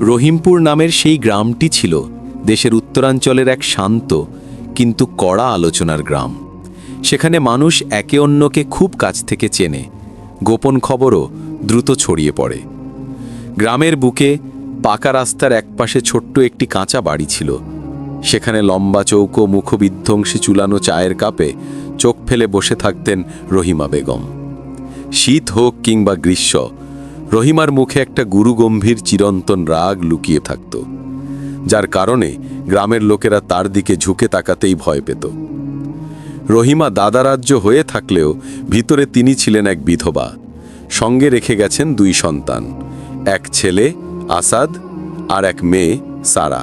রহিমপুর নামের সেই গ্রামটি ছিল দেশের উত্তরাঞ্চলের এক শান্ত, কিন্তু কড়া আলোচনার গ্রাম। সেখানে মানুষ একে অন্যকে খুব কাছ থেকে চেনে, গোপন খবরও দ্রুত ছড়িয়ে পড়ে। গ্রামের বুকে পাকা রাস্তার একপাশে ছোট্ট একটি কাঁচা বাড়ি ছিল। সেখানে লম্বা চৌকো মুখবিধ্বংসী চুলানো চায়ের কাপে চোখ ফেলে বসে থাকতেন রহিমা বেগম। শীত হোক কিংবা গ্রীষ্ম রহিমার মুখে একটা গুরুগম্ভীর চিরন্তন রাগ লুকিয়ে থাকত, যার কারণে গ্রামের লোকেরা তার দিকে ঝুঁকে তাকাতেই ভয় পেত। রহিমা দাদারাজ্য হয়ে থাকলেও ভিতরে তিনি ছিলেন এক বিধবা। সঙ্গে রেখে গেছেন দুই সন্তান, এক ছেলে, আসাদ, আর এক মেয়ে, সারা।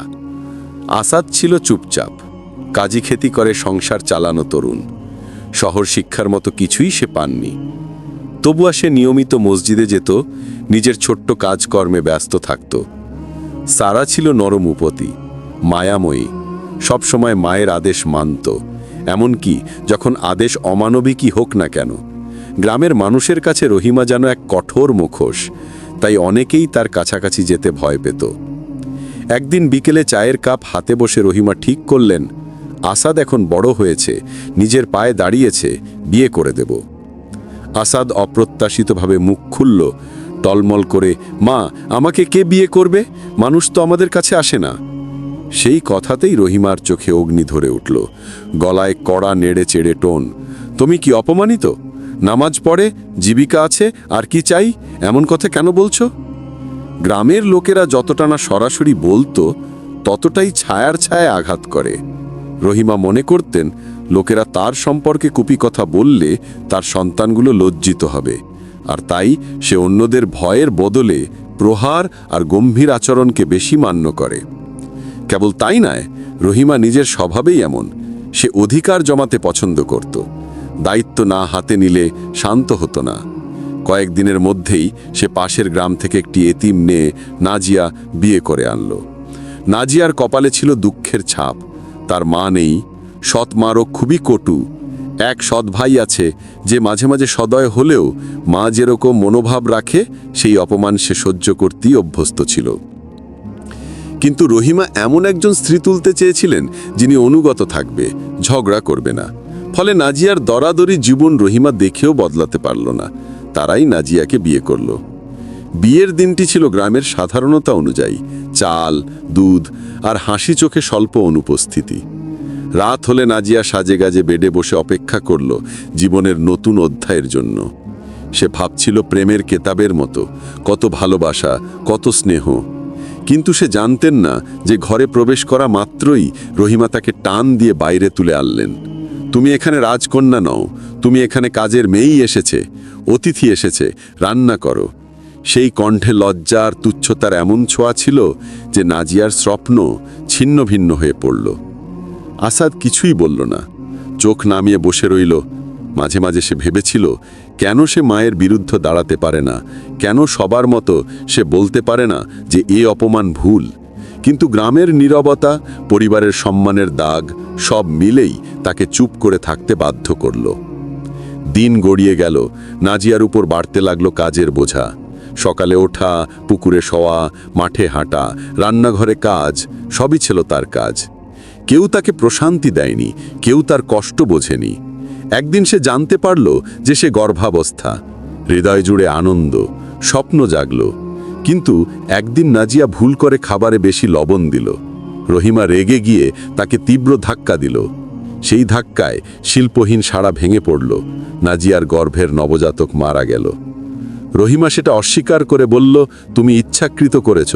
আসাদ ছিল চুপচাপ, কাজী খেতি করে সংসার চালানো তরুণ। শহর শিক্ষার মতো কিছুই সে পাননি। তবুয়া সে নিয়মিত মসজিদে যেত, নিজের ছোট্ট কাজকর্মে ব্যস্ত থাকত। সারা ছিল নরম উপতি, মায়াময়ী, সবসময় মায়ের আদেশ মানত, এমনকি যখন আদেশ অমানবিকই হোক না কেন। গ্রামের মানুষের কাছে রহিমা যেন এক কঠোর মুখোশ, তাই অনেকেই তার কাছাকাছি যেতে ভয় পেত। একদিন বিকেলে চায়ের কাপ হাতে বসে রহিমা ঠিক করলেন, আসাদ এখন বড় হয়েছে, নিজের পায়ে দাঁড়িয়েছে, বিয়ে করে দেব। আসাদ অপ্রত্যাশিতভাবে মুখ খুলল, টলমল করে, মা, আমাকে কে বিয়ে করবে? মানুষ তো আমাদের কাছে আসে না। সেই কথাতেই রহিমার চোখে অগ্নি ধরে উঠল, গলায় কড়া নেড়ে চেড়ে টোন, তুমি কি অপমানিত? নামাজ পড়ে, জীবিকা আছে, আর কি চাই? এমন কথা কেন বলছো? গ্রামের লোকেরা যতটা না সরাসরি বলতো, ততটাই ছায়ার ছায় আঘাত করে। রহিমা মনে করতেন লোকেরা তার সম্পর্কে কুপি কথা বললে তার সন্তানগুলো লজ্জিত হবে। আর তাই সে অন্যদের ভয়ের বদলে প্রহার আর গম্ভীর আচরণকে বেশি মান্য করে। কেবল তাই নয়, রহিমা নিজের স্বভাবেই এমন। সে অধিকার জমাতে পছন্দ করত। দায়িত্ব না হাতে নিলে শান্ত হতো না। কয়েকদিনের মধ্যেই সে পাশের গ্রাম থেকে একটি এতিম নিয়ে নাজিয়া বিয়ে করে আনল। নাজিয়ার কপালে ছিল দুঃখের ছাপ। তার মা নেই সৎ মারও খুবই কটু। এক সৎ ভাই আছে যে মাঝে মাঝে সদয় হলেও মা যেরকম মনোভাব রাখে, সেই অপমান সে সহ্য করতেই অভ্যস্ত ছিল। কিন্তু রহিমা এমন একজন স্ত্রী তুলতে চেয়েছিলেন যিনি অনুগত থাকবে, ঝগড়া করবে না। ফলে নাজিয়ার দরাদরি জীবন রহিমা দেখেও বদলাতে পারল না। তারাই নাজিয়াকে বিয়ে করল। বিয়ের দিনটি ছিল গ্রামের সাধারণতা অনুযায়ী, চাল, দুধ আর হাসি চোখে স্বল্প অনুপস্থিতি। রাত হলে নাজিয়া সাজে গাজে বেডে বসে অপেক্ষা করল জীবনের নতুন অধ্যায়ের জন্য। সে ভাবছিল প্রেমের কেতাবের মতো, কত ভালোবাসা, কত স্নেহ। কিন্তু সে জানতেন না যে ঘরে প্রবেশ করা মাত্রই রহিমা তাকে টান দিয়ে বাইরে তুলে আনলেন। তুমি এখানে রাজকন্যা নও, তুমি এখানে কাজের মেয়েই এসেছে, অতিথি এসেছে, রান্না করো। সেই কণ্ঠে লজ্জা আর তুচ্ছতার এমন ছোঁয়া ছিল যে নাজিয়ার স্বপ্ন ছিন্ন ভিন্ন হয়ে পড়ল। আসাদ কিছুই বলল না। চোখ নামিয়ে বসে রইল। মাঝে মাঝে সে ভেবেছিল, কেন সে মায়ের বিরুদ্ধে দাঁড়াতে পারে না? কেন সবার মতো সে বলতে পারে না যে এ অপমান ভুল? কিন্তু গ্রামের নীরবতা, পরিবারের সম্মানের দাগ, সব মিলেই তাকে চুপ করে থাকতে বাধ্য করল। দিন গড়িয়ে গেল। নাজিয়ার উপর বাড়তে লাগল কাজের বোঝা। সকালে ওঠা, পুকুরে শোয়া, মাঠে হাঁটা, রান্নাঘরে কাজ, সবই ছিল তার কাজ। কেউ তাকে প্রশান্তি দেয়নি, কেউ তার কষ্ট বোঝেনি। একদিন সে জানতে পারল যে সে গর্ভাবস্থা। হৃদয় জুড়ে আনন্দ, স্বপ্ন জাগল। কিন্তু একদিন নাজিয়া ভুল করে খাবারে বেশি লবণ দিল। রহিমা রেগে গিয়ে তাকে তীব্র ধাক্কা দিল। সেই ধাক্কায় শিল্পহীন সাড়া ভেঙে পড়ল। নাজিয়ার গর্ভের নবজাতক মারা গেল। রহিমা সেটা অস্বীকার করে বলল, তুমি ইচ্ছাকৃত করেছ।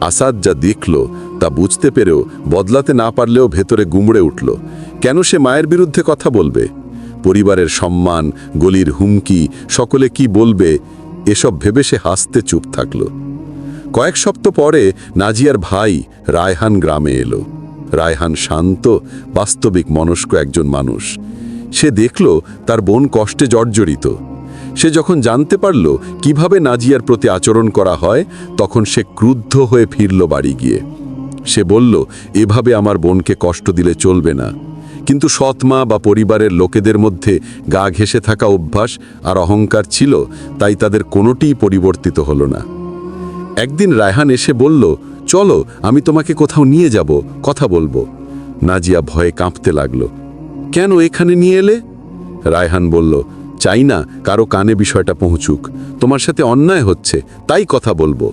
আসাদ যা দেখল তা বুঝতে পেরেও বদলাতে না পারলেও ভেতরে গুমড়ে উঠল। কেন সে মায়ের বিরুদ্ধে কথা বলবে? পরিবারের সম্মান, গলির হুমকি, সকলে কি বলবে, এসব ভেবে সে হাসতে চুপ থাকল। কয়েক সপ্তাহ পরে নাজিয়ার ভাই রায়হান গ্রামে এলো। রায়হান শান্ত, বাস্তবিক, মনস্ক একজন মানুষ। সে দেখল তার বোন কষ্টে জর্জরিত। সে যখন জানতে পারল কীভাবে নাজিয়ার প্রতি আচরণ করা হয়, তখন সে ক্রুদ্ধ হয়ে ফিরল বাড়ি গিয়ে। সে বলল, এভাবে আমার বোনকে কষ্ট দিলে চলবে না। কিন্তু সৎমা বা পরিবারের লোকেদের মধ্যে গা ঘেসে থাকা অভ্যাস আর অহংকার ছিল, তাই তাদের কোনোটিই পরিবর্তিত হলো না। একদিন রায়হান এসে বলল, চলো, আমি তোমাকে কোথাও নিয়ে যাব, কথা বলব। নাজিয়া ভয়ে কাঁপতে লাগল, কেন এখানে নিয়ে এলে? রায়হান বলল চাই না কারও কানে বিষয়টা পৌঁছুক। তোমার সাথে অন্যায় হচ্ছে, তাই কথা বলব।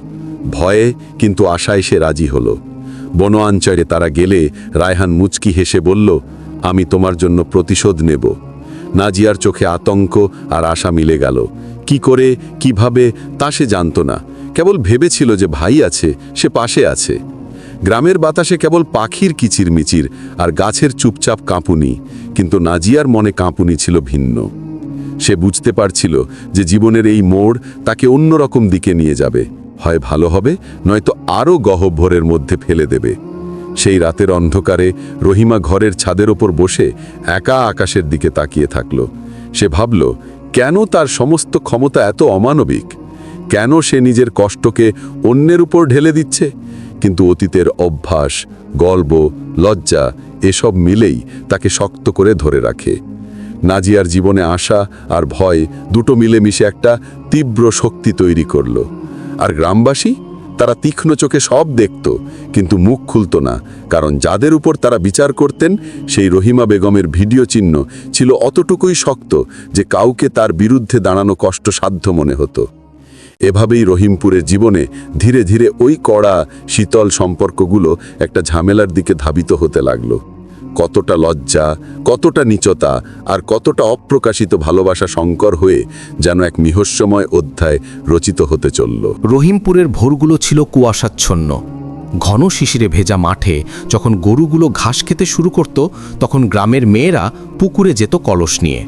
ভয়ে কিন্তু আশায় সে রাজি হলো। বনোয়াঞ্চলে তারা গেলে রায়হান মুচকি হেসে বলল, আমি তোমার জন্য প্রতিশোধ নেব। নাজিয়ার চোখে আতঙ্ক আর আশা মিলে গেল। কি করে, কীভাবে, তা সে জানত না। কেবল ভেবেছিল যে ভাই আছে, সে পাশে আছে। গ্রামের বাতাসে কেবল পাখির কিচিরমিচির আর গাছের চুপচাপ কাঁপুনি, কিন্তু নাজিয়ার মনে কাঁপুনি ছিল ভিন্ন। সে বুঝতে পারছিল যে জীবনের এই মোড় তাকে অন্যরকম দিকে নিয়ে যাবে। হয় ভালো হবে, নয়তো আরও গহ্বরের মধ্যে ফেলে দেবে। সেই রাতের অন্ধকারে রহিমা ঘরের ছাদের ওপর বসে একা আকাশের দিকে তাকিয়ে থাকল। সে ভাবল, কেন তার সমস্ত ক্ষমতা এত অমানবিক? কেন সে নিজের কষ্টকে অন্যের উপর ঢেলে দিচ্ছে? কিন্তু অতীতের অভ্যাস, গল্প, লজ্জা, এসব মিলেই তাকে শক্ত করে ধরে রাখে। নাজিয়ার জীবনে আশা আর ভয় দুটো মিলেমিশে একটা তীব্র শক্তি তৈরি করল। আর গ্রামবাসী? তারা তীক্ষ্ণ চোখে সব দেখত, কিন্তু মুখ খুলত না, কারণ যাদের উপর তারা বিচার করতেন, সেই রহিমা বেগমের ভিডিও চিহ্ন ছিল অতটুকুই শক্ত যে কাউকে তার বিরুদ্ধে দাঁড়ানো কষ্টসাধ্য মনে হতো। এভাবেই রহিমপুরের জীবনে ধীরে ধীরে ওই কড়া, শীতল সম্পর্কগুলো একটা ঝামেলার দিকে ধাবিত হতে লাগল। কতটা লজ্জা, কতটা নিচতা আর কতটা অপ্রকাশিত ভালোবাসা সংকর হয়ে যেন এক মিহস্যময় অধ্যায় রচিত হতে চলল। রহিমপুরের ভোরগুলো ছিল কুয়াশাচ্ছন্ন। ঘন শিশিরে ভেজা মাঠে যখন গরুগুলো ঘাস খেতে শুরু করত, তখন গ্রামের মেয়েরা পুকুরে যেত কলস নিয়ে।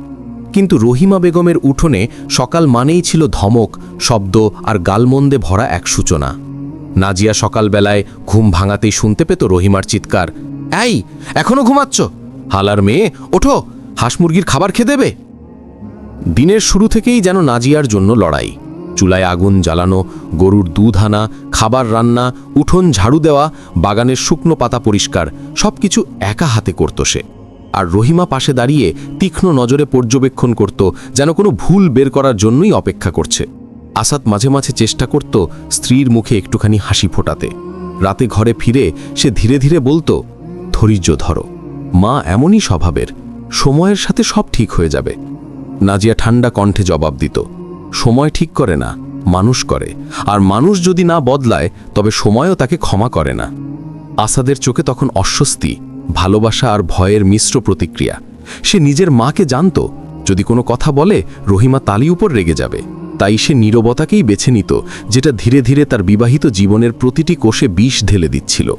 কিন্তু রহিমা বেগমের উঠোনে সকাল মানেই ছিল ধমক, শব্দ আর গালমন্দে ভরা এক সূচনা। নাজিয়া সকালবেলায় ঘুম ভাঙাতেই শুনতে পেত রহিমার চিৎকার। এই, এখনও ঘুমাচ্ছ? হালার মেয়ে, ওঠো, হাঁস মুরগির খাবার খেয়ে দেবে। দিনের শুরু থেকেই যেন নাজিয়ার জন্য লড়াই। চুলায় আগুন জ্বালানো, গরুর দুধ আনা, খাবার রান্না, উঠোন ঝাড়ু দেওয়া, বাগানের শুকনো পাতা পরিষ্কার, সবকিছু একা হাতে করত সে। আর রহিমা পাশে দাঁড়িয়ে তীক্ষ্ণ নজরে পর্যবেক্ষণ করত, যেন কোনো ভুল বের করার জন্যই অপেক্ষা করছে। আসাদ মাঝে মাঝে চেষ্টা করত স্ত্রীর মুখে একটুখানি হাসি ফোটাতে। রাতে ঘরে ফিরে সে ধীরে ধীরে বলতো ধৈর্য ধরো। মা এমনই স্বভাবের। সময়ের সাথে সব ঠিক হয়ে যাবে। নাজিয়া ঠান্ডা কণ্ঠে জবাব দিত। সময় ঠিক করে না, মানুষ করে। আর মানুষ যদি না বদলায়, তবে সময়ও তাকে ক্ষমা করে না। আসাদের চোখে তখন অস্বস্তি, ভালোবাসা আর ভয়ের মিশ্র প্রতিক্রিয়া। সে নিজের মাকে জানত, যদি কোনো কথা বলে, রহিমা তালি উপর রেগে যাবে। তাই সে নীরবতাকেই বেছে নিত, যেটা ধীরে ধীরে তার বিবাহিত জীবনের প্রতিটি কোষে বিষ ঢেলে দিচ্ছিল।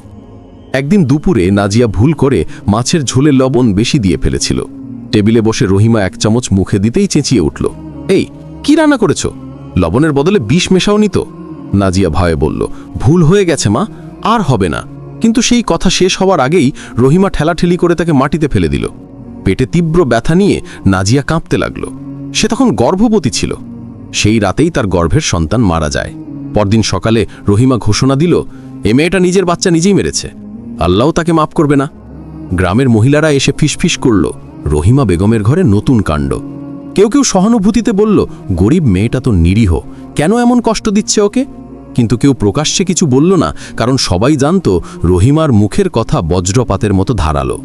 একদিন দুপুরে নাজিয়া ভুল করে মাছের ঝোলে লবণ বেশি দিয়ে ফেলেছিল। টেবিলে বসে রহিমা এক চামচ মুখে দিতেই চেঁচিয়ে উঠল, এই, কি রান্না করেছ? লবণের বদলে বিষ মেশাওনি তো? নাজিয়া ভয়ে বলল, ভুল হয়ে গেছে মা, আর হবে না। কিন্তু সেই কথা শেষ হওয়ার আগেই রহিমা ঠেলাঠেলি করে তাকে মাটিতে ফেলে দিল। পেটে তীব্র ব্যথা নিয়ে নাজিয়া কাঁপতে লাগল। সে তখন গর্ভবতী ছিল। সেই রাতেই তার গর্ভের সন্তান মারা যায়। পরদিন সকালে রহিমা ঘোষণা দিল, এ মেয়েটা নিজের বাচ্চা নিজেই মেরেছে। আল্লাহ তাকে মাফ করবে না। গ্রামের মহিলারা এসে ফিসফিস করল। রহিমা বেগমের ঘরে নতুন কাণ্ড। কেউ কেউ সহানুভূতিতে বলল, গরিব মেয়েটা তো নিরীহ, কেন এমন কষ্ট দিচ্ছে ওকে? কিন্তু কেউ প্রকাশ্যে কিছু বলল না, কারণ সবাই জানত রহিমার মুখের কথা বজ্রপাতের মতো ধারালো।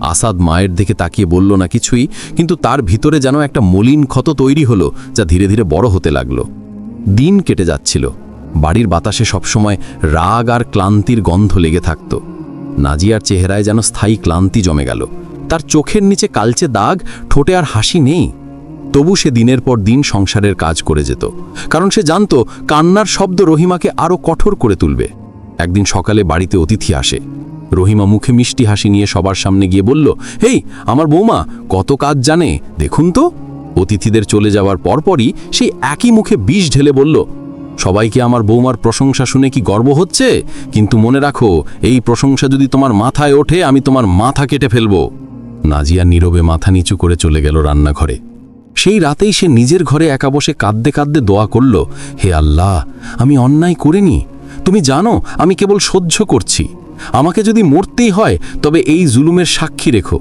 আসাদ মায়ের দিকে তাকিয়ে বলল, না কিছুই। কিন্তু তার ভিতরে যেন একটা মলিন ক্ষত তৈরি হলো, যা ধীরে ধীরে বড় হতে লাগল। দিন কেটে যাচ্ছিল। বাড়ির বাতাসে সবসময় রাগ আর ক্লান্তির গন্ধ লেগে থাকত। নাজিয়ার চেহারায় যেন স্থায়ী ক্লান্তি জমে গেল। তার চোখের নিচে কালচে দাগ, ঠোঁটে আর হাসি নেই। তবু সে দিনের পর দিন সংসারের কাজ করে যেত। কারণ সে জানত, কান্নার শব্দ রহিমাকে আরও কঠোর করে তুলবে। একদিন সকালে বাড়িতে অতিথি আসে। রহিমা মুখে মিষ্টি হাসি নিয়ে সবার সামনে গিয়ে বলল, হেই, আমার বৌমা, কত কাজ জানে? দেখুন তো। অতিথিদের চলে যাওয়ার পরপরই সেই একই মুখে বিষ ঢেলে বলল সবাইকে আমার বৌমার প্রশংসা শুনে কি গর্ব হচ্ছে? কিন্তু মনে রাখো, এই প্রশংসা যদি তোমার মাথায় ওঠে, আমি তোমার মাথা কেটে ফেলব। নাজিয়া নীরবে মাথা নিচু করে চলে গেল রান্নাঘরে। সেই রাতেই সে নিজের ঘরে একা বসে কাঁদতে কাঁদতে দোয়া করল, হে আল্লাহ, আমি অন্যায় করিনি। তুমি জানো, আমি কেবল সহ্য করছি। আমাকে যদি মরতেই হয়, তবে এই জুলুমের সাক্ষী রেখো।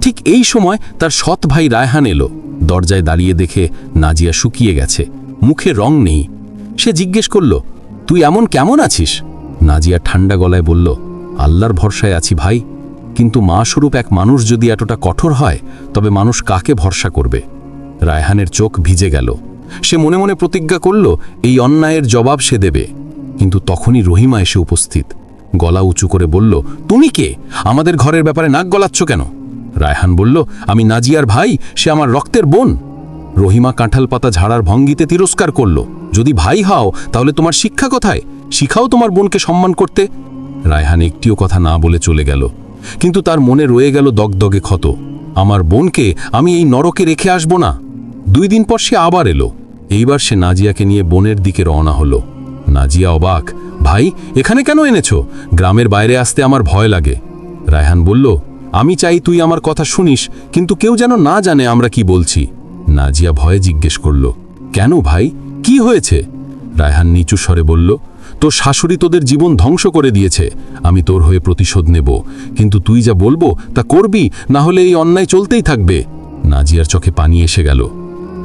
ঠিক এই সময় তার সৎ ভাই রায়হান এলো। দরজায় দাঁড়িয়ে দেখে নাজিয়া শুকিয়ে গেছে। মুখে রং নেই। সে জিজ্ঞেস করল, তুই এমন কেমন আছিস? নাজিয়া ঠান্ডা গলায় বলল, আল্লাহর ভরসায় আছি ভাই, কিন্তু মা স্বরূপ এক মানুষ যদি এতটা কঠোর হয়, তবে মানুষ কাকে ভরসা করবে? রায়হানের চোখ ভিজে গেল। সে মনে মনে প্রতিজ্ঞা করল, এই অন্যায়ের জবাব সে দেবে। কিন্তু তখনই রহিমা এসে উপস্থিত। গলা উঁচু করে বলল, তুমি কে? আমাদের ঘরের ব্যাপারে নাক গলাচ্ছ কেন? রায়হান বলল, আমি নাজিয়ার ভাই, সে আমার রক্তের বোন। রহিমা কাঁঠাল পাতা ঝাড়ার ভঙ্গিতে তিরস্কার করল। যদি ভাই হও, তাহলে তোমার শিক্ষা কোথায়? শিখাও তোমার বোনকে সম্মান করতে। রায়হান একটিও কথা না বলে চলে গেল। কিন্তু তার মনে রয়ে গেল দগদগে ক্ষত। আমার বোনকে আমি এই নরকে রেখে আসব না। দুই দিন পর সে আবার এলো। এইবার সে নাজিয়াকে নিয়ে বোনের দিকে রওনা হলো। নাজিয়া অবাক, ভাই, এখানে কেন এনেছো? গ্রামের বাইরে আসতে আমার ভয় লাগে। রায়হান বলল, আমি চাই তুই আমার কথা শুনিস, কিন্তু কেউ যেন না জানে আমরা কি বলছি। নাজিয়া ভয়ে জিজ্ঞেস করল, কেন ভাই? কি হয়েছে? রায়হান নিচু স্বরে বলল, তোর শাশুড়ি তোদের জীবন ধ্বংস করে দিয়েছে। আমি তোর হয়ে প্রতিশোধ নেব। কিন্তু তুই যা বলব তা করবি, না হলে এই অন্যায় চলতেই থাকবে। নাজিয়ার চোখে পানি এসে গেল।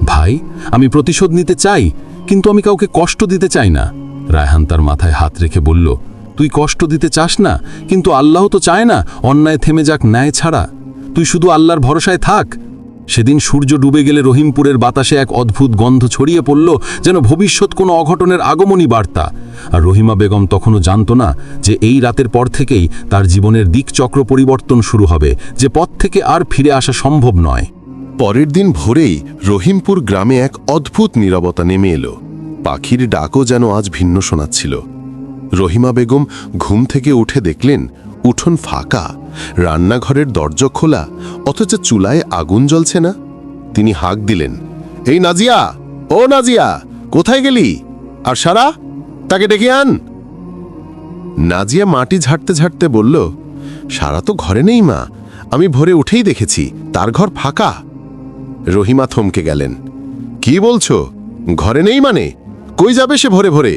ভাই, আমি প্রতিশোধ নিতে চাই, কিন্তু আমি কাউকে কষ্ট দিতে চাই না। রায়হান তার মাথায় হাত রেখে বলল, তুই কষ্ট দিতে চাস না, কিন্তু আল্লাহ তো চায় না অন্যায় থেমে যাক ন্যায় ছাড়া। তুই শুধু আল্লাহর ভরসায় থাক সেদিন সূর্য ডুবে গেলে রহিমপুরের বাতাসে এক অদ্ভুত গন্ধ ছড়িয়ে পড়ল, যেন ভবিষ্যৎ কোনো অঘটনের আগমনী বার্তা। আর রহিমা বেগম তখনও জানত না যে এই রাতের পর থেকেই তার জীবনের দিকচক্র পরিবর্তন শুরু হবে, যে পথ থেকে আর ফিরে আসা সম্ভব নয়। পরের দিন ভোরেই রহিমপুর গ্রামে এক অদ্ভুত নীরবতা নেমে এলো। পাখির ডাকও যেন আজ ভিন্ন শোনাচ্ছিল। রহিমা বেগম ঘুম থেকে উঠে দেখলেন, উঠোন ফাঁকা। রান্নাঘরের দরজা খোলা, অথচ চুলায় আগুন জ্বলছে না। তিনি হাঁক দিলেন, এই নাজিয়া, ও নাজিয়া, কোথায় গেলি? আর সারা, তাকে ডেকে আন। নাজিয়া মাটি ঝাড়তে ঝাড়তে বলল, সারা তো ঘরে নেই মা, আমি ভোরে উঠেই দেখেছি, তার ঘর ফাঁকা। রহিমা থমকে গেলেন, কি বলছো? ঘরে নেই মানে? কই যাবে সে ভরে ভরে?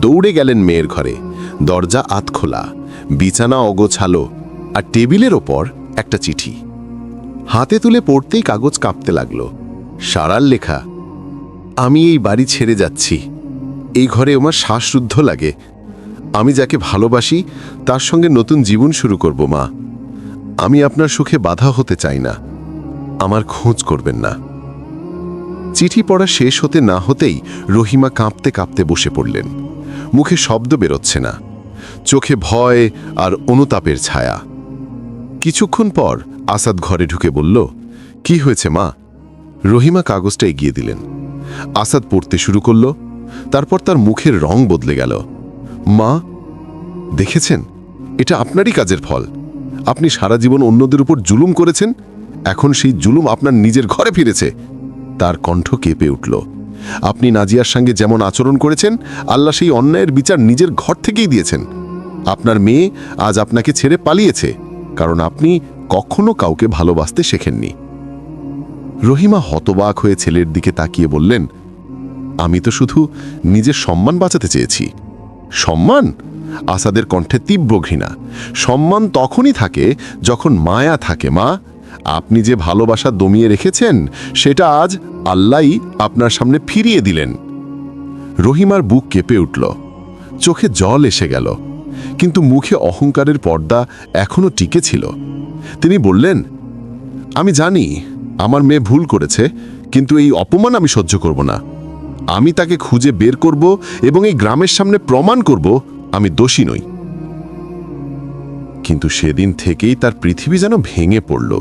দৌড়ে গেলেন মেয়ের ঘরে, দরজা আত খোলা, বিছানা অগোছালো আর টেবিলের ওপর একটা চিঠি। হাতে তুলে পড়তেই কাগজ কাঁপতে লাগল। সারার লেখা, আমি এই বাড়ি ছেড়ে যাচ্ছি। এই ঘরে আমার শ্বাসরুদ্ধ লাগে। আমি যাকে ভালোবাসি, তার সঙ্গে নতুন জীবন শুরু করব, মা। আমি আপনার সুখে বাধা হতে চাই না। আমার খোঁজ করবেন না। চিঠি পড়া শেষ হতে না হতেই রহিমা কাঁপতে কাঁপতে বসে পড়লেন। মুখে শব্দ বেরোচ্ছে না। চোখে ভয় আর অনুতাপের ছায়া। কিছুক্ষণ পর আসাদ ঘরে ঢুকে বলল, কি হয়েছে মা? রহিমা কাগজটা এগিয়ে দিলেন। আসাদ পড়তে শুরু করল, তারপর তার মুখের রং বদলে গেল। মা, দেখেছেন? এটা আপনারই কাজের ফল। আপনি সারা জীবন অন্যদের উপর জুলুম করেছেন, এখন সেই জুলুম আপনার নিজের ঘরে ফিরেছে। তার কণ্ঠ কেঁপে উঠল। আপনি নাজিয়ার সঙ্গে যেমন আচরণ করেছেন, আল্লাহ সেই অন্যায়ের বিচার নিজের ঘর থেকেই দিয়েছেন। আপনার মেয়ে আজ আপনাকে ছেড়ে পালিয়েছে। কারণ আপনি কখনো কাউকে ভালোবাসতে শেখেননি। রহিমা হতবাক হয়ে ছেলের দিকে তাকিয়ে বললেন, আমি তো শুধু নিজের সম্মান বাঁচাতে চেয়েছি। সম্মান? আসাদের কণ্ঠে তীব্র ঘৃণা। সম্মান তখনই থাকে যখন মায়া থাকে, মা। আপনি যে ভালোবাসা দমিয়ে রেখেছেন, সেটা আজ আল্লাহই আপনার সামনে ফিরিয়ে দিলেন। রহিমার বুক কেঁপে উঠল। চোখে জল এসে গেল। কিন্তু মুখে অহংকারের পর্দা এখনও টিকে ছিল। তিনি বললেন, আমি জানি আমার মেয়ে ভুল করেছে, কিন্তু এই অপমান আমি সহ্য করব না। আমি তাকে খুঁজে বের করব এবং এই গ্রামের সামনে প্রমাণ করব আমি দোষী নই। কিন্তু সেদিন থেকেই তার পৃথিবী যেন ভেঙে পড়ল।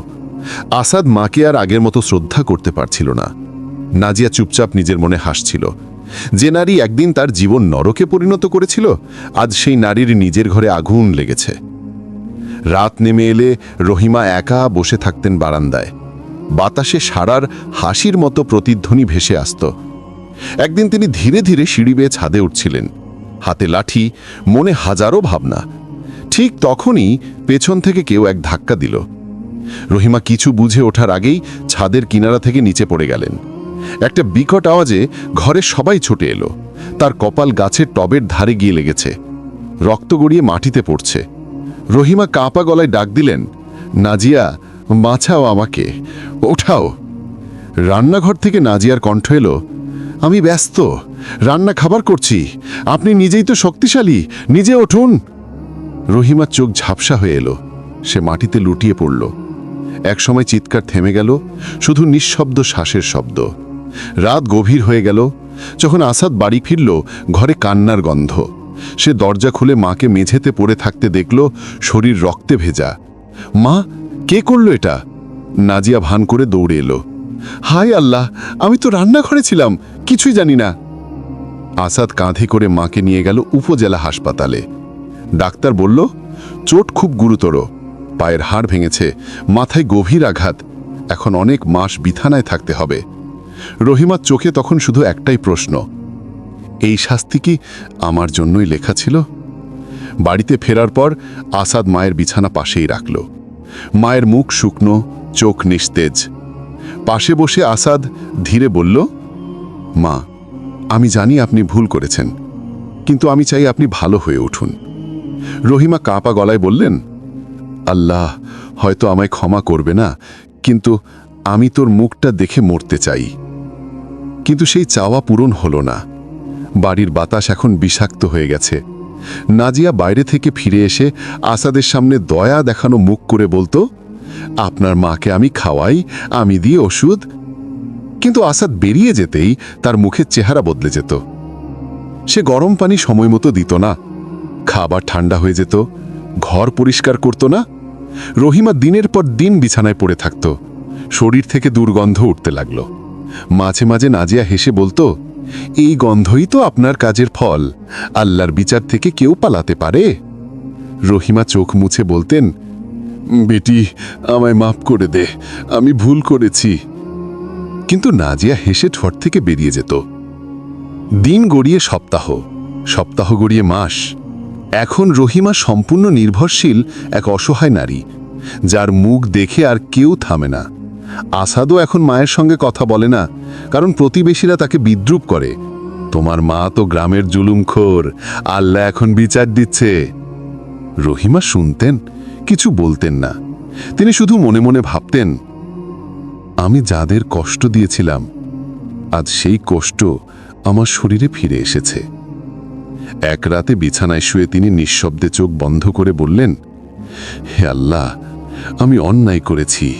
আসাদ মাকে আর আগের মতো শ্রদ্ধা করতে পারছিল না। নাজিয়া চুপচাপ নিজের মনে হাসছিল। যে নারী একদিন তার জীবন নরকে পরিণত করেছিল, আজ সেই নারীর নিজের ঘরে আগুন লেগেছে। রাত নেমে এলে রহিমা একা বসে থাকতেন বারান্দায়। বাতাসে সারার হাসির মতো প্রতিধ্বনি ভেসে আসত। একদিন তিনি ধীরে ধীরে সিঁড়ি বেয়ে ছাদে উঠছিলেন। হাতে লাঠি, মনে হাজারো ভাবনা। ঠিক তখনই পেছন থেকে কেউ এক ধাক্কা দিল। রহিমা কিছু বুঝে ওঠার আগেই ছাদের কিনারা থেকে নিচে পড়ে গেলেন। একটা বিকট আওয়াজে ঘরে সবাই ছুটে এলো। তার কপাল গাছের টবের ধারে গিয়ে লেগেছে। রক্ত গড়িয়ে মাটিতে পড়ছে। রহিমা কাঁপা গলায় ডাক দিলেন, নাজিয়া মাছাও আমাকে। ওঠাও। রান্নাঘর থেকে নাজিয়ার কণ্ঠ এলো, আমি ব্যস্ত। রান্না খাবার করছি। আপনি নিজেই তো শক্তিশালী। নিজে উঠুন। রহিমার চোখ ঝাপসা হয়ে এলো। সে মাটিতে লুটিয়ে পড়ল। একসময় চিৎকার থেমে গেল, শুধু নিঃশব্দ শ্বাসের শব্দ। রাত গভীর হয়ে গেল, যখন আসাদ বাড়ি ফিরল, ঘরে কান্নার গন্ধ। সে দরজা খুলে মাকে মেঝেতে পড়ে থাকতে দেখল, শরীর রক্তে ভেজা। মা, কে করল এটা? নাজিয়া ভান করে দৌড়ে এলো। হায় আল্লাহ, আমি তো রান্নাঘরে ছিলাম, কিছুই জানি না। আসাদ কাঁধে করে মাকে নিয়ে গেল উপজেলা হাসপাতালে। ডাক্তার বলল, চোট খুব গুরুতর, পায়ের হাড় ভেঙেছে, মাথায় গভীর আঘাত, এখন অনেক মাস বিছানায় থাকতে হবে। রহিমার চোখে তখন শুধু একটাই প্রশ্ন, এই শাস্তি কি আমার জন্যই লেখা ছিল? বাড়িতে ফেরার পর আসাদ মায়ের বিছানা পাশেই রাখল। মায়ের মুখ শুকনো, চোখ নিস্তেজ। পাশে বসে আসাদ ধীরে বলল, মা, আমি জানি আপনি ভুল করেছেন, কিন্তু আমি চাই আপনি ভালো হয়ে উঠুন। রহিমা কাঁপা গলায় বললেন, আল্লাহ হয়তো আমায় ক্ষমা করবে না, কিন্তু আমি তোর মুখটা দেখে মরতে চাই। কিন্তু সেই চাওয়া পূরণ হলো না। বাড়ির বাতাস এখন বিষাক্ত হয়ে গেছে। নাজিয়া বাইরে থেকে ফিরে এসে আসাদের সামনে দয়া দেখানো মুখ করে বলতো, আপনার মাকে আমি খাওয়াই, আমি দিয়ে ওষুধ। কিন্তু আসাদ বেরিয়ে যেতেই তার মুখের চেহারা বদলে যেত। সে গরম পানি সময় মতো দিত না। খাবার ঠান্ডা হয়ে যেত, ঘর পরিষ্কার করত না। রহিমা দিনের পর দিন বিছানায় পড়ে থাকত। শরীর থেকে দুর্গন্ধ উঠতে লাগল। মাঝে মাঝে নাজিয়া হেসে বলতো, এই গন্ধই তো আপনার কাজের ফল। আল্লাহর বিচার থেকে কেউ পালাতে পারে? রহিমা চোখ মুছে বলতেন, বেটি, আমায় মাফ করে দে, আমি ভুল করেছি। কিন্তু নাজিয়া হেসে ঠট থেকে বেরিয়ে যেত। দিন গড়িয়ে সপ্তাহ সপ্তাহ গড়িয়ে মাস। এখন রহিমা সম্পূর্ণ নির্ভরশীল এক অসহায় নারী, যার মুখ দেখে আর কেউ থামে না। আসাদও এখন মায়ের সঙ্গে কথা বলে না, কারণ প্রতিবেশীরা তাকে বিদ্রুপ করে। তোমার মা তো গ্রামের জুলুমখোর, আল্লাহ এখন বিচার দিচ্ছে। রহিমা শুনতেন, কিছু বলতেন না। তিনি শুধু মনে মনে ভাবতেন, আমি যাদের কষ্ট দিয়েছিলাম, আজ সেই কষ্ট আমার শরীরে ফিরে এসেছে। এক রাতে বিছানায় শুয়ে তিনি নিঃশব্দে চোখ বন্ধ করে বললেন, হে আল্লাহ আমি অন্যায় করেছি।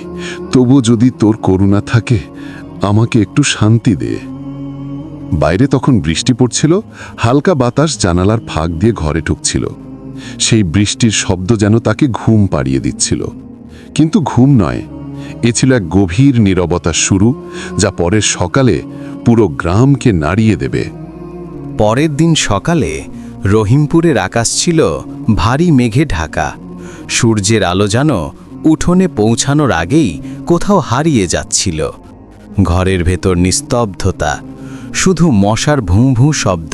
তবু যদি তোর করুণা থাকে, আমাকে একটু শান্তি দে। বাইরে তখন বৃষ্টি পড়ছিল, হালকা বাতাস জানালার ফাঁক দিয়ে ঘরে ঢুকছিল। সেই বৃষ্টির শব্দ যেন তাকে ঘুম পাড়িয়ে দিচ্ছিল। কিন্তু ঘুম নয়, এ ছিল এক গভীর নীরবতার শুরু, যা পরের সকালে পুরো গ্রামকে নাড়িয়ে দেবে। পরের দিন সকালে রহিমপুরের আকাশ ছিল ভারী মেঘে ঢাকা। সূর্যের আলো যেন উঠোনে পৌঁছানোর আগেই কোথাও হারিয়ে যাচ্ছিল। ঘরের ভেতর নিস্তব্ধতা, শুধু মশার ভুঁ ভুঁ শব্দ।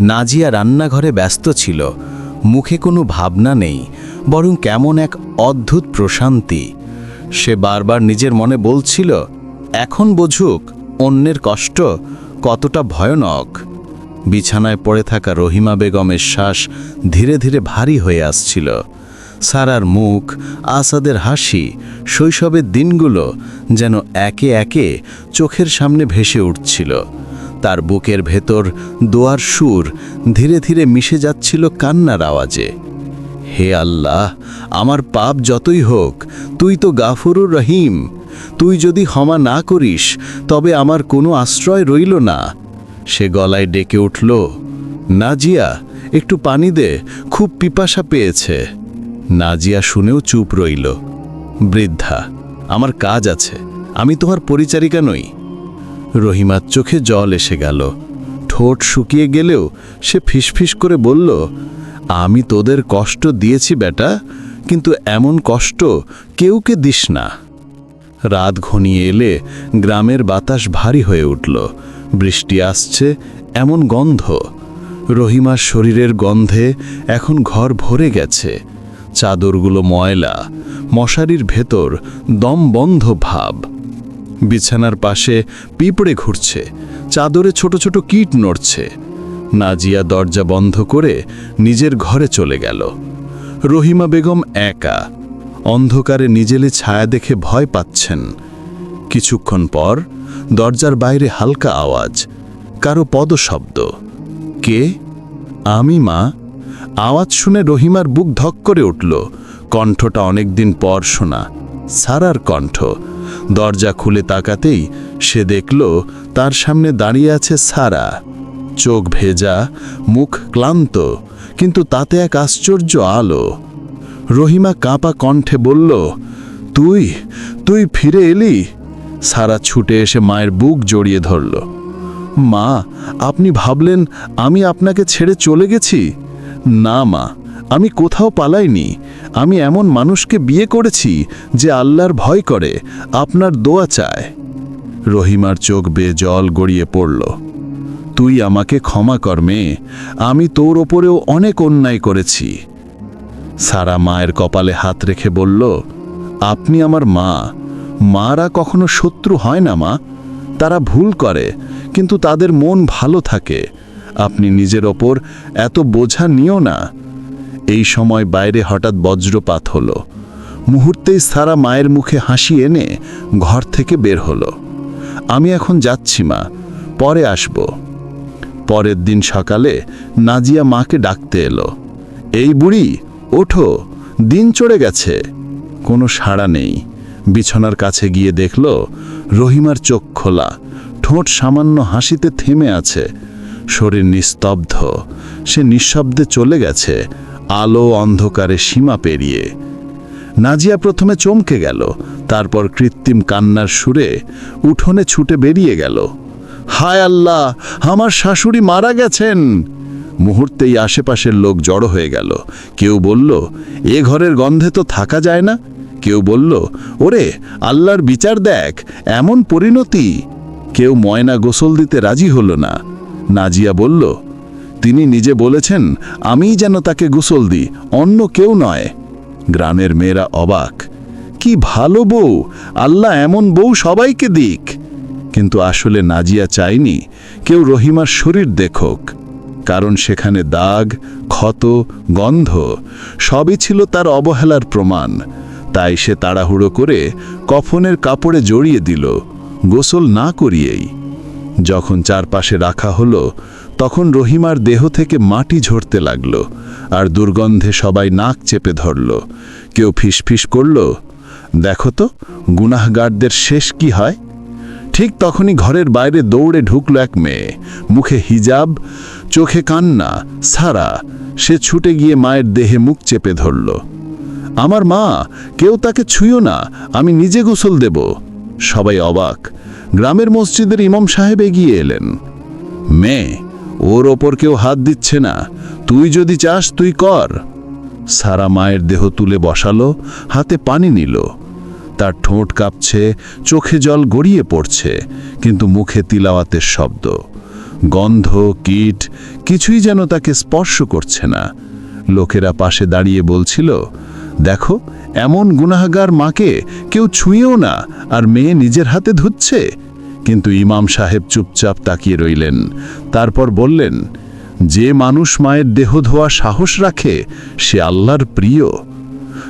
নাজিয়া রান্নাঘরে ব্যস্ত ছিল, মুখে কোনো ভাবনা নেই, বরং কেমন এক অদ্ভুত প্রশান্তি। সে বারবার নিজের মনে বলছিল, এখন বুঝুক, অন্যের কষ্ট কতটা ভয়ানক। বিছানায় পড়ে থাকা রহিমা বেগমের শ্বাস ধীরে ধীরে ভারী হয়ে আসছিল। সারার মুখ, আসাদের হাসি শৈশবের দিনগুলো যেন একে একে চোখের সামনে ভেসে উঠছিল। তার বুকের ভেতর দোয়ার সুর ধীরে ধীরে মিশে যাচ্ছিল কান্নার আওয়াজে। হে আল্লাহ, আমার পাপ যতই হোক, তুই তো গাফুরুর রহিম। তুই যদি ক্ষমা না করিস, তবে আমার কোনো আশ্রয় রইল না। সে গলায় ডেকে উঠল নাজিয়া একটু পানি দে, খুব পিপাসা পেয়েছে। নাজিয়া শুনেও চুপ রইল। বৃদ্ধা, আমার কাজ আছে, আমি তোমার পরিচারিকা নই। রহিমার চোখে জল এসে গেল। ঠোঁট শুকিয়ে গেলেও সে ফিসফিস করে বলল, আমি তোদের কষ্ট দিয়েছি বেটা, কিন্তু এমন কষ্ট কেউকে দিস না। রাত ঘনিয়ে এলে গ্রামের বাতাস ভারী হয়ে উঠল। বৃষ্টি আসছে, এমন গন্ধ। রহিমার শরীরের গন্ধে এখন ঘর ভরে গেছে। চাদরগুলো ময়লা, মশারির ভেতর দম বন্ধ ভাব। বিছানার পাশে পিঁপড়ে ঘুরছে, চাদরে ছোট ছোট কীট নড়ছে। নাজিয়া দরজা বন্ধ করে নিজের ঘরে চলে গেল। রহিমা বেগম একা, অন্ধকারে নিজেলে ছায়া দেখে ভয় পাচ্ছেন। কিছুক্ষণ পর দরজার বাইরে হালকা আওয়াজ, কারও পদশব্দ। কে? আমি মা? আওয়াজ শুনে রহিমার বুক ধক করে উঠল। কণ্ঠটা অনেকদিন পর শোনা, সারার কণ্ঠ। দরজা খুলে তাকাতেই সে দেখল, তার সামনে দাঁড়িয়ে আছে সারা। চোখ ভেজা, মুখ ক্লান্ত, কিন্তু তাতে এক আশ্চর্য আলো। রহিমা কাঁপা কণ্ঠে বলল, তুই তুই ফিরে এলি? সারা ছুটে এসে মায়ের বুক জড়িয়ে ধরল, মা, আপনি ভাবলেন আমি আপনাকে ছেড়ে চলে গেছি? না, মা, আমি কোথাও পালাইনি। আমি এমন মানুষকে বিয়ে করেছি যে আল্লাহর ভয় করে, আপনার দোয়া চায়। রহিমার চোখ বেয়ে জল গড়িয়ে পড়ল। তুই আমাকে ক্ষমা কর, মেয়ে, আমি তোর ওপরেও অনেক অন্যায় করেছি। সারা মায়ের কপালে হাত রেখে বলল, আপনি আমার মা। মারা কখনো শত্রু হয় না, মা। তারা ভুল করে, কিন্তু তাদের মন ভালো থাকে। আপনি নিজের ওপর এত বোঝা নিও না। এই সময় বাইরে হঠাৎ বজ্রপাত হলো। মুহূর্তেই সারা মায়ের মুখে হাসি এনে ঘর থেকে বের হলো। আমি এখন যাচ্ছি, মা। পরে আসব। পরের দিন সকালে নাজিয়া মাকে ডাকতে এলো। এই বুড়ি, ওঠো। দিন চড়ে গেছে। কোনো সাড়া নেই। বিছানার কাছে গিয়ে দেখল রহিমার চোখ খোলা। ঠোঁট সামান্য হাসিতে থেমে আছে। শরীর নিস্তব্ধ। সে নিঃশব্দে চলে গেছে, আলো অন্ধকারে সীমা পেরিয়ে। নাজিয়া প্রথমে চমকে গেল, তারপর কৃত্রিম কান্নার সুরে উঠোনে ছুটে বেরিয়ে গেল। হায় আল্লাহ, আমার শাশুড়ি মারা গেছেন! মুহূর্তেই আশেপাশের লোক জড়ো হয়ে গেল। কেউ বলল, এ ঘরের গন্ধে তো থাকা যায় না। কেউ বলল, ওরে, আল্লাহর বিচার দেখ, এমন পরিণতি। কেউ ময়না গোসল দিতে রাজি হলো না। নাজিয়া বলল, তিনি নিজে বলেছেন, আমিই যেন তাকে গোসল দিই, অন্য কেউ নয়। গ্রামের মেয়েরা অবাক, কি ভালো বউ, আল্লাহ এমন বউ সবাইকে দিক। কিন্তু আসলে নাজিয়া চায়নি, কেউ রহিমার শরীর দেখুক, কারণ সেখানে দাগ, ক্ষত, গন্ধ, সবই ছিল তার অবহেলার প্রমাণ। তাই সে তাড়াহুড়ো করে কফনের কাপড়ে জড়িয়ে দিল, গোসল না করিয়েই। যখন চারপাশে রাখা হলো, তখন রহিমার দেহ থেকে মাটি ঝরতে লাগল, আর দুর্গন্ধে সবাই নাক চেপে ধরল। কেউ ফিসফিস করল, দেখো তো, গুনাহগারদের শেষ কি হয়? ঠিক তখনই ঘরের বাইরে দৌড়ে ঢুকল এক মেয়ে। মুখে হিজাব, চোখে কান্না, সারা। সে ছুটে গিয়ে মায়ের দেহে মুখ চেপে ধরল। আমার মা, কেউ তাকে ছুঁয়ো না, আমি নিজে গোসল দেব। সবাই অবাক। গ্রামের মসজিদের ইমাম সাহেব এগিয়ে এলেন। মেয়ে ওর ওপর কেউ হাত দিচ্ছে না। তুই যদি চাস, তুই কর। সারা মায়ের দেহ তুলে বসালো, হাতে পানি নিল। তার ঠোঁট কাঁপছে, চোখে জল গড়িয়ে পড়ছে, কিন্তু মুখে তিলাওয়াতের শব্দ। গন্ধ, কীট, কিছুই যেন তাকে স্পর্শ করছে না। লোকেরা পাশে দাঁড়িয়ে বলছিল, দেখো, এমন গুনাহাগার মাকে কেউ ছুঁয়েও না, আর মেয়ে নিজের হাতে ধুচ্ছে। কিন্তু ইমাম সাহেব চুপচাপ তাকিয়ে রইলেন। তারপর বললেন, যে মানুষ মায়ের দেহ ধোয়া সাহস রাখে, সে আল্লাহর প্রিয়।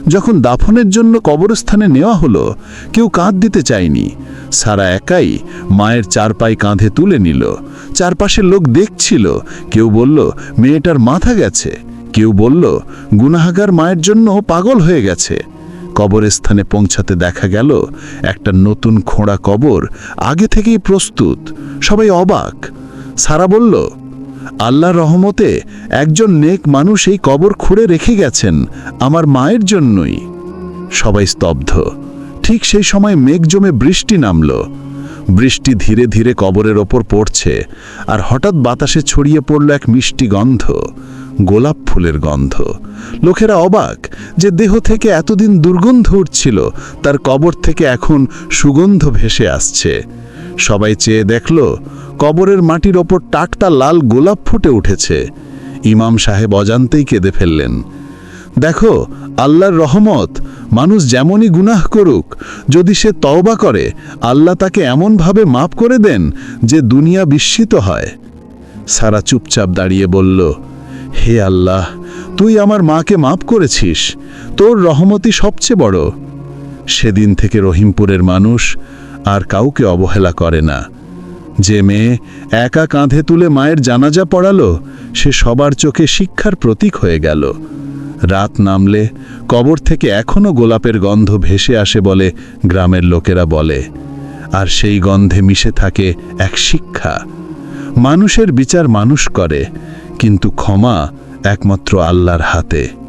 যখন দাফনের জন্য কবরস্থানে নেওয়া হলো, কেউ কাঁধ দিতে চায়নি। সারা একাই মায়ের চার পাই কাঁধে তুলে নিল। চারপাশের লোক দেখছিল। কেউ বলল, মেয়েটার মাথা গেছে। কেউ বলল, গুনাহাগার মায়ের জন্য পাগল হয়ে গেছে। কবরস্থানে পৌঁছাতে দেখা গেল একটা নতুন খোঁড়া কবর আগে থেকেই প্রস্তুত। সবাই অবাক। সারা বলল, আল্লাহর রহমতে একজন নেক মানুষ এই কবর খুঁড়ে রেখে গেছেন, আমার মায়ের জন্যই। সবাই স্তব্ধ। ঠিক সেই সময় মেঘ জমে বৃষ্টি নামল। বৃষ্টি ধীরে ধীরে কবরের ওপর পড়ছে, আর হঠাৎ বাতাসে ছড়িয়ে পড়ল এক মিষ্টি গন্ধ। গোলাপ ফুলের গন্ধ। লোকেরা অবাক যে দেহ থেকে এতদিন দুর্গন্ধ উঠছিল, তার কবর থেকে এখন সুগন্ধ ভেসে আসছে। সবাই চেয়ে দেখল, কবরের মাটির ওপর টাকটা লাল গোলাপ ফুটে উঠেছে। ইমাম সাহেব অজান্তেই কেঁদে ফেললেন। দেখো, আল্লাহর রহমত, মানুষ যেমনই গুনাহ করুক, যদি সে তওবা করে, আল্লাহ তাকে এমনভাবে মাপ করে দেন যে দুনিয়া বিস্মিত হয়। সারা চুপচাপ দাঁড়িয়ে বলল হে আল্লাহ, তুই আমার মাকে মাপ করেছিস, তোর রহমতি সবচেয়ে বড়। সেদিন থেকে রহিমপুরের মানুষ আর কাউকে অবহেলা করে না। যে মেয়ে একা কাঁধে তুলে মায়ের জানাজা পড়ালো, সে সবার চোখে শিক্ষার প্রতীক হয়ে গেল। রাত নামলে কবর থেকে এখনও গোলাপের গন্ধ ভেসে আসে বলে গ্রামের লোকেরা বলে, আর সেই গন্ধে মিশে থাকে এক শিক্ষা। মানুষের বিচার মানুষ করে কিন্তু ক্ষমা একমাত্র আল্লাহর হাতে।